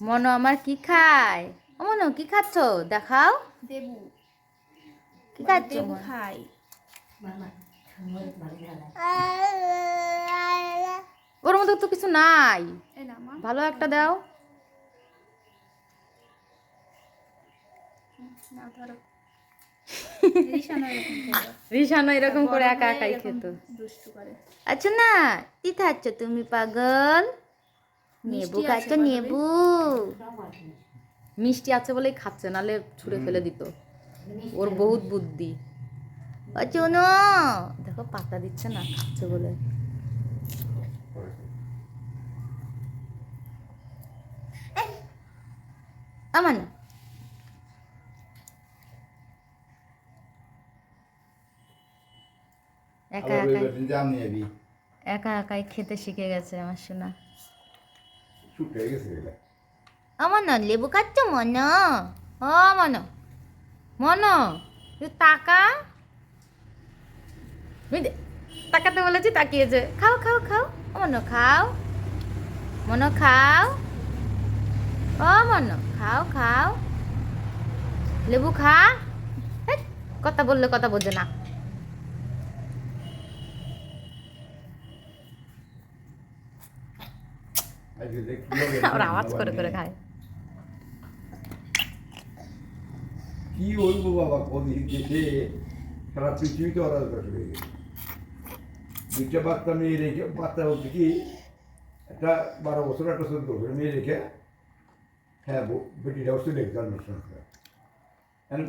মনো আমার কি খায়? ও মনো কি খাচ্ছ? দেখাও। দেবু। কি খাচ্ছ দেবু খাই ওর মধ্যে তো কিছু নাই। ভালো একটা দাও। এরকম করে। একা একাই খেত। আচ্ছা না কি খাচ্ছ তুমি পাগল? নেবু মিষ্টি আছে নেবু। মিষ্টি আছে বলেই খাচ্ছে নালে ছুঁড়ে ফেলে দিত। ওর বহুত বুদ্ধি। আচ্ছা না দেখো পাতা দিচ্ছে না খাচ্ছে বলে। আমার না একা একাই। একা একাই খেতে শিখে গেছে আমার সোনা। আমার না লেবু খাচ্ছ মন। ও, মন। মন। তাকা? তাকাতে বলেছি তাকিয়েছে। খাও খাও খাও। মন খাও। মন, খাও। ও, মন, খাও খাও। লেবু খা। কথা বললে কথা বোঝে না। আজকে দেখ কি হবে ওর আওয়াজ করে করে খায় কি হইব বাবা কবি দেশে সারা পৃথিবীতে অরাজকতা হয়ে গেছে দুইটা বাচ্চা মেয়ে রেখে বাচ্চা হচ্ছে কি একটা বারো বছর একটা চোদ্দ বছর মেয়ে রেখে হ্যাঁ বউ- বেটিটা হচ্ছে দেখতে অনুষ্ঠান করে এখন